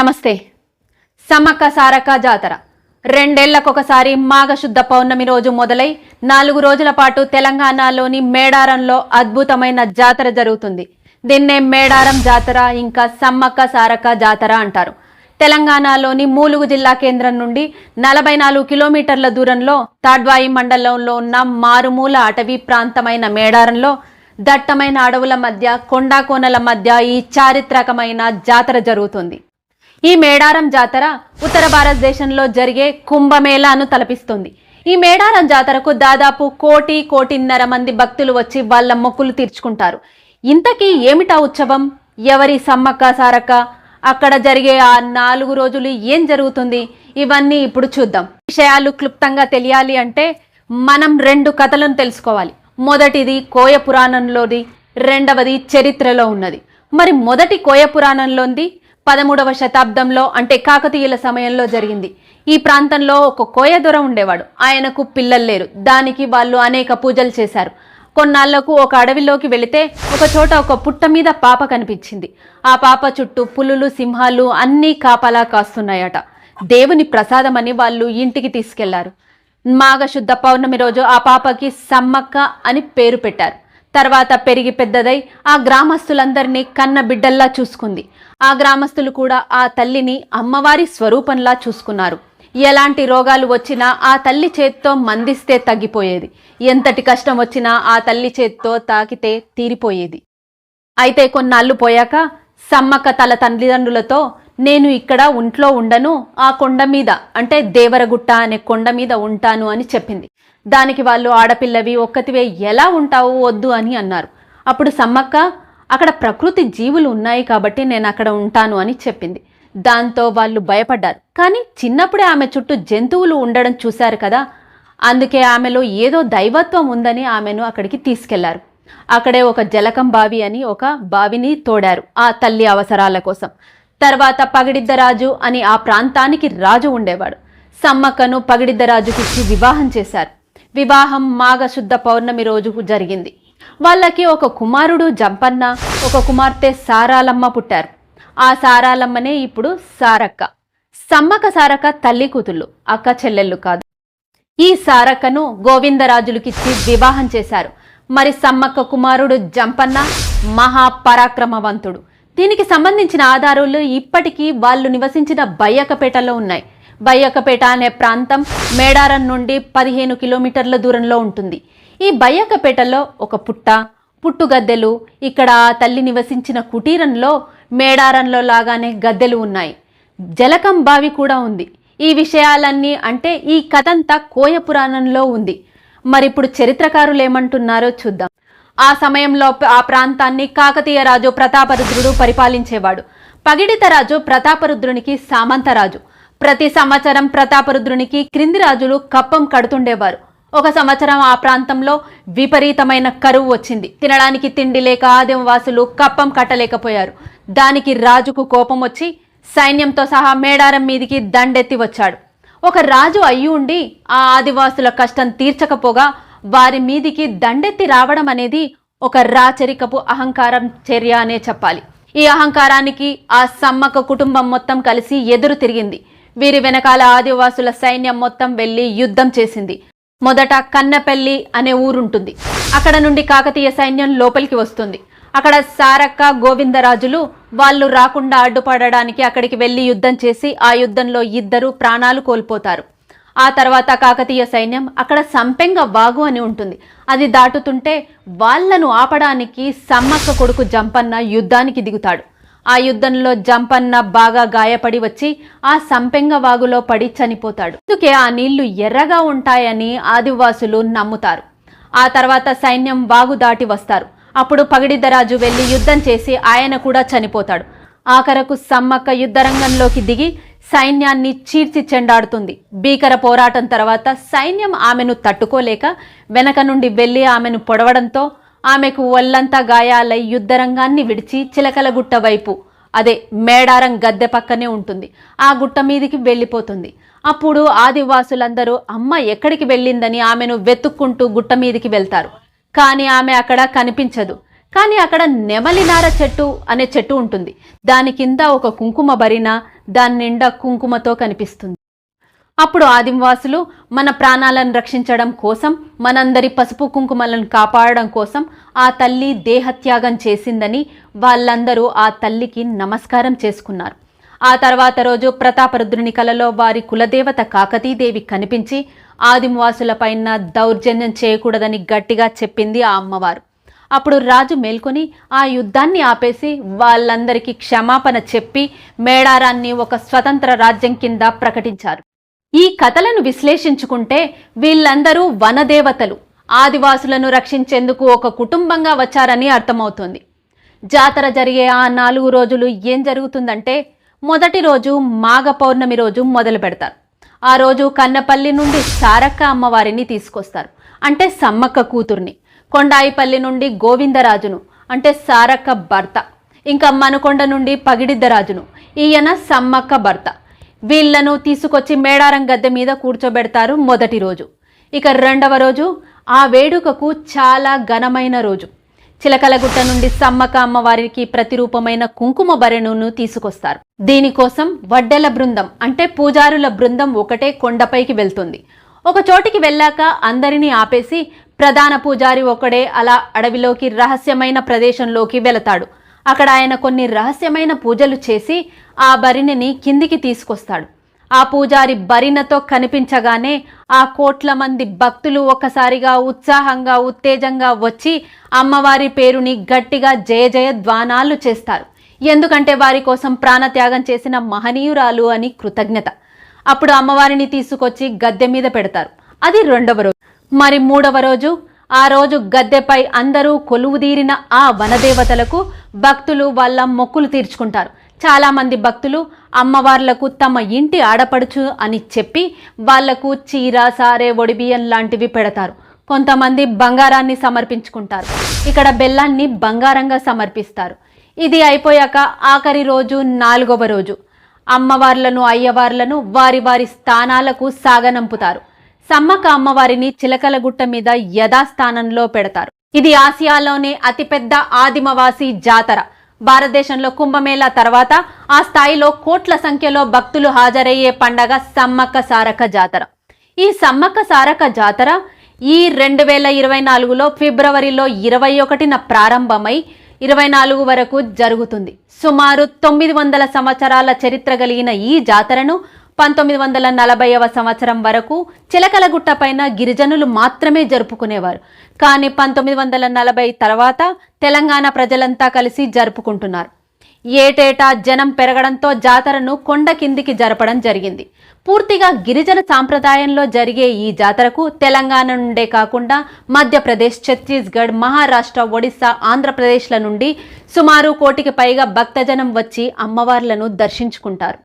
నమస్తే. సమ్మక్క సారక్క జాతర. రెండేళ్ళకొకసారి మాఘశుద్ధ పౌర్ణమి రోజు మొదలై నాలుగు రోజుల పాటు తెలంగాణలోని మేడారంలో అద్భుతమైన జాతర జరుగుతుంది. దీన్నే మేడారం జాతర ఇంకా సమ్మక్క సారక్క జాతర అంటారు. తెలంగాణలోని మూలుగు జిల్లా కేంద్రం నుండి నలభై నాలుగు కిలోమీటర్ల దూరంలో తాడ్వాయి మండలంలో ఉన్న మారుమూల అటవీ ప్రాంతమైన మేడారంలో దట్టమైన అడవుల మధ్య కొండాకోనల మధ్య ఈ చారిత్రకమైన జాతర జరుగుతుంది. ఈ మేడారం జాతర ఉత్తర భారతదేశంలో జరిగే కుంభమేళాను తలపిస్తుంది. ఈ మేడారం జాతరకు దాదాపు కోటి కోటిన్నర మంది భక్తులు వచ్చి వాళ్ళ మొక్కులు తీర్చుకుంటారు. ఇంతకీ ఏమిటా ఉత్సవం? ఎవరి సమ్మక్క సారక్క? అక్కడ జరిగే ఆ నాలుగు రోజులు ఏం జరుగుతుంది? ఇవన్నీ ఇప్పుడు చూద్దాం. విషయాలు క్లుప్తంగా తెలియాలి అంటే మనం రెండు కథలను తెలుసుకోవాలి. మొదటిది కోయ పురాణంలోది రెండవది చరిత్రలో ఉన్నది. మరి మొదటి కోయ పురాణంలోది పదమూడవ శతాబ్దంలో అంటే కాకతీయుల సమయంలో జరిగింది. ఈ ప్రాంతంలో ఒక కోయ దొర ఉండేవాడు. ఆయనకు పిల్లలు లేరు. దానికి వాళ్ళు అనేక పూజలు చేశారు. కొన్నాళ్ళకు ఒక అడవిలోకి వెళితే ఒక చోట ఒక పుట్ట మీద పాప కనిపించింది. ఆ పాప చుట్టూ పులులు సింహాలు అన్నీ కాపలా కాస్తున్నాయట. దేవుని ప్రసాదమని వాళ్ళు ఇంటికి తీసుకెళ్ళారు. మాఘశుద్ధ పౌర్ణమి రోజు ఆ పాపకి సమ్మక్క అని పేరు పెట్టారు. తర్వాత పెరిగి పెద్దదై ఆ గ్రామస్తులందరినీ కన్న బిడ్డల్లా చూసుకుంది. ఆ గ్రామస్తులు కూడా ఆ తల్లిని అమ్మవారి స్వరూపంలా చూసుకున్నారు. ఎలాంటి రోగాలు వచ్చినా ఆ తల్లి చేత్తో మందిస్తే తగ్గిపోయేది. ఎంతటి కష్టం వచ్చినా ఆ తల్లి చేత్తో తాకితే తీరిపోయేది. అయితే కొన్నాళ్ళు పోయాక సమ్మక్క తల తల్లిదండ్రులతో నేను ఇక్కడ ఒంట్లో ఉండను ఆ కొండ మీద అంటే దేవరగుట్ట అనే కొండ మీద ఉంటాను అని చెప్పింది. దానికి వాళ్ళు ఆడపిల్లవి ఒక్కతివే ఎలా ఉంటావు వద్దు అని అన్నారు. అప్పుడు సమ్మక్క అక్కడ ప్రకృతి జీవులు ఉన్నాయి కాబట్టి నేను అక్కడ ఉంటాను అని చెప్పింది. దాంతో వాళ్ళు భయపడ్డారు. కానీ చిన్నప్పుడే ఆమె చుట్టూ జంతువులు ఉండడం చూశారు కదా. అందుకే ఆమెలో ఏదో దైవత్వం ఉందని ఆమెను అక్కడికి తీసుకెళ్ళారు. అక్కడే ఒక జలకం బావి అని ఒక బావిని తోడారు ఆ తల్లి అవసరాల కోసం. తర్వాత పగిడిద్దరాజు అని ఆ ప్రాంతానికి రాజు ఉండేవాడు. సమ్మక్కను పగిడిద్దరాజుకి ఇచ్చి వివాహం చేశారు. వివాహం మాఘశుద్ధ పౌర్ణమి రోజు జరిగింది. వాళ్ళకి ఒక కుమారుడు జంపన్న ఒక కుమార్తె సారాలమ్మ పుట్టారు. ఆ సారాలమ్మనే ఇప్పుడు సారక్క. సమ్మక్క సారక్క తల్లి కూతుళ్ళు అక్క చెల్లెళ్ళు కాదు. ఈ సారక్కను గోవిందరాజులకిచ్చి వివాహం చేశారు. మరి సమ్మక్క కుమారుడు జంపన్న మహాపరాక్రమవంతుడు. దీనికి సంబంధించిన ఆధారాలు ఇప్పటికీ వాళ్ళు నివసించిన బయ్యకపేటలో ఉన్నాయి. బయ్యకపేట అనే ప్రాంతం మేడారం నుండి పదిహేను కిలోమీటర్ల దూరంలో ఉంటుంది. ఈ బయ్యకపేటలో ఒక పుట్ట పుట్టుగద్దెలు ఇక్కడ తల్లి నివసించిన కుటీరంలో మేడారంలో లాగానే గద్దెలు ఉన్నాయి. జలకం బావి కూడా ఉంది. ఈ విషయాలన్నీ అంటే ఈ కథంతా కోయ పురాణంలో ఉంది. మరి ఇప్పుడు చరిత్రకారులు ఏమంటున్నారో చూద్దాం. ఆ సమయంలో ఆ ప్రాంతాన్ని కాకతీయ రాజు ప్రతాపరుద్రుడు పరిపాలించేవాడు. పగిడిత రాజు ప్రతాపరుద్రునికి సామంతరాజు ప్రతి సంవత్సరం ప్రతాపరుద్రునికి క్రింది రాజులు కప్పం కడుతుండేవారు. ఒక సంవత్సరం ఆ ప్రాంతంలో విపరీతమైన కరువు వచ్చింది. తినడానికి తిండి లేక ఆదివాసులు కప్పం కట్టలేకపోయారు. దానికి రాజుకు కోపం వచ్చి సైన్యంతో సహా మేడారం మీదికి దండెత్తి వచ్చాడు. ఒక రాజు అయ్యి ఉండి ఆ ఆదివాసుల కష్టం తీర్చకపోగా వారి మీదికి దండెత్తి రావడం అనేది ఒక రాచరికపు అహంకారం చర్య అనే చెప్పాలి. ఈ అహంకారానికి ఆ సమ్మక్క కుటుంబం మొత్తం కలిసి ఎదురు తిరిగింది. వీరి వెనకాల ఆదివాసుల సైన్యం మొత్తం వెళ్ళి యుద్ధం చేసింది. మొదట కన్నపల్లి అనే ఊరుంటుంది. అక్కడ నుండి కాకతీయ సైన్యం లోపలికి వస్తుంది. అక్కడ సారక్క గోవిందరాజులు వాళ్ళు రాకుండా అడ్డుపడడానికి అక్కడికి వెళ్ళి యుద్ధం చేసి ఆ యుద్ధంలో ఇద్దరు ప్రాణాలు కోల్పోతారు. ఆ తర్వాత కాకతీయ సైన్యం అక్కడ సంపెంగ వాగు అని ఉంటుంది. అది దాటుతుంటే వాళ్ళను ఆపడానికి సమ్మక్క కొడుకు జంపన్న యుద్ధానికి దిగుతాడు. ఆ యుద్ధంలో జంపన్న బాగా గాయపడి వచ్చి ఆ సంపెంగ వాగులో పడి చనిపోతాడు. అందుకే ఆ నీళ్ళు ఎర్రగా ఉంటాయని ఆదివాసులు నమ్ముతారు. ఆ తర్వాత సైన్యం వాగు దాటి వస్తారు. అప్పుడు పగిడిద్దరాజు వెళ్ళి యుద్ధం చేసి ఆయన కూడా చనిపోతాడు. ఆఖరకు సమ్మక్క యుద్ధరంగంలోకి దిగి సైన్యాన్ని చీర్చి చెండాడుతుంది. భీకర పోరాటం తర్వాత సైన్యం ఆమెను తట్టుకోలేక వెనక నుండి వెళ్ళి ఆమెను పొడవడంతో ఆమెకు ఒళ్ళంతా గాయాలై యుద్ధరంగాన్ని విడిచి చిలకలగుట్ట వైపు అదే మేడారం గద్దె పక్కనే ఉంటుంది. ఆ గుట్ట మీదికి వెళ్ళిపోతుంది. అప్పుడు ఆదివాసులందరూ అమ్మ ఎక్కడికి వెళ్ళిందని ఆమెను వెతుక్కుంటూ గుట్ట మీదికి వెళ్తారు. కానీ ఆమె అక్కడ కనిపించదు. కానీ అక్కడ నెమలినార చెట్టు అనే చెట్టు ఉంటుంది. దాని కింద ఒక కుంకుమ భరిన దాని నిండా కుంకుమతో కనిపిస్తుంది. అప్పుడు ఆదివాసులు మన ప్రాణాలను రక్షించడం కోసం మనందరి పసుపు కుంకుమలను కాపాడడం కోసం ఆ తల్లి దేహత్యాగం చేసిందని వాళ్ళందరూ ఆ తల్లికి నమస్కారం చేసుకున్నారు. ఆ తర్వాత రోజు ప్రతాపరుద్రుని కలలో వారి కులదేవత కాకతీదేవి కనిపించి ఆదివాసులపైన దౌర్జన్యం చేయకూడదని గట్టిగా చెప్పింది ఆ అమ్మవారు. అప్పుడు రాజు మేల్కొని ఆ యుద్ధాన్ని ఆపేసి వాళ్ళందరికీ క్షమాపణ చెప్పి మేడారాన్ని ఒక స్వతంత్ర రాజ్యం కింద ప్రకటించారు. ఈ కథలను విశ్లేషించుకుంటే వీళ్ళందరూ వనదేవతలు. ఆదివాసులను రక్షించేందుకు ఒక కుటుంబంగా వచ్చారని అర్థమవుతుంది. జాతర జరిగే ఆ నాలుగు రోజులు ఏం జరుగుతుందంటే మొదటి రోజు మాఘ పౌర్ణమి రోజు మొదలు పెడతారు. ఆ రోజు కన్నపల్లి నుండి సారక్క అమ్మవారిని తీసుకొస్తారు. అంటే సమ్మక్క కూతుర్ని. కొండాయిపల్లి నుండి గోవిందరాజును అంటే సారక్క భర్త. ఇంకా మనకొండ నుండి పగిడిద్దరాజును ఈయన సమ్మక్క భర్త. వీళ్ళను తీసుకొచ్చి మేడారం గద్దె మీద కూర్చోబెడతారు మొదటి రోజు. ఇక రెండవ రోజు ఆ వేడుకకు చాలా ఘనమైన రోజు. చిలకలగుట్ట నుండి సమ్మక అమ్మవారికి ప్రతిరూపమైన కుంకుమ బరెనును తీసుకొస్తారు. దీనికోసం వడ్డెల బృందం అంటే పూజారుల బృందం ఒకటే కొండపైకి వెళ్తుంది. ఒక చోటికి వెళ్ళాక అందరినీ ఆపేసి ప్రధాన పూజారి ఒకడే అలా అడవిలోకి రహస్యమైన ప్రదేశంలోకి వెళతాడు. అక్కడ ఆయన కొన్ని రహస్యమైన పూజలు చేసి ఆ బరిణిని కిందికి తీసుకొస్తాడు. ఆ పూజారి బరినతో కనిపించగానే ఆ కోట్ల మంది భక్తులు ఒక్కసారిగా ఉత్సాహంగా ఉత్తేజంగా వచ్చి అమ్మవారి పేరుని గట్టిగా జయ జయ ద్వానాలు చేస్తారు. ఎందుకంటే వారి కోసం ప్రాణత్యాగం చేసిన మహనీయురాలు అని కృతజ్ఞత. అప్పుడు అమ్మవారిని తీసుకొచ్చి గద్దె మీద పెడతారు. అది రెండవ రోజు. మరి మూడవ రోజు ఆ రోజు గద్దెపై అందరూ కొలువుదీరిన ఆ వనదేవతలకు భక్తులు వాళ్ళ మొక్కులు తీర్చుకుంటారు. చాలామంది భక్తులు అమ్మవార్లకు తమ ఇంటి ఆడపడుచు అని చెప్పి వాళ్ళకు చీర సారే ఒడిబియ్యం లాంటివి పెడతారు. కొంతమంది బంగారాన్ని సమర్పించుకుంటారు. ఇక్కడ బెల్లాన్ని బంగారంగా సమర్పిస్తారు. ఇది అయిపోయాక ఆఖరి రోజు నాలుగవ రోజు. అమ్మవార్లను అయ్యవార్లను వారి వారి స్థానాలకు సాగనంపుతారు. సమ్మక అమ్మవారిని చిలకలగుట్ట మీద యథాస్థానంలో పెడతారు. ఇది ఆసియాలోనే అతిపెద్ద ఆదిమవాసి జాతర. భారతదేశంలో కుంభమేళా తర్వాత ఆ స్థాయిలో కోట్ల సంఖ్యలో భక్తులు హాజరయ్యే పండగ సమ్మక్క సారక జాతర. ఈ సమ్మక్క సారక జాతర ఈ రెండు వేల ఇరవై నాలుగులో ఫిబ్రవరిలో ఇరవై ఒకటిన ప్రారంభమై ఇరవై నాలుగు వరకు జరుగుతుంది. సుమారు తొమ్మిది వందల సంవత్సరాల చరిత్ర కలిగిన ఈ జాతరను పంతొమ్మిది వందల నలభైవ సంవత్సరం వరకు చిలకలగుట్ట పైన గిరిజనులు మాత్రమే జరుపుకునేవారు. కానీ పంతొమ్మిది వందల నలభై తర్వాత తెలంగాణ ప్రజలంతా కలిసి జరుపుకుంటున్నారు. ఏటేటా జనం పెరగడంతో జాతరను కొండ కిందికి జరపడం జరిగింది. పూర్తిగా గిరిజన సాంప్రదాయంలో జరిగే ఈ జాతరకు తెలంగాణ నుండే కాకుండా మధ్యప్రదేశ్ ఛత్తీస్గఢ్ మహారాష్ట్ర ఒడిశా ఆంధ్రప్రదేశ్ల నుండి సుమారు కోటికి పైగా భక్తజనం వచ్చి అమ్మవార్లను దర్శించుకుంటారు.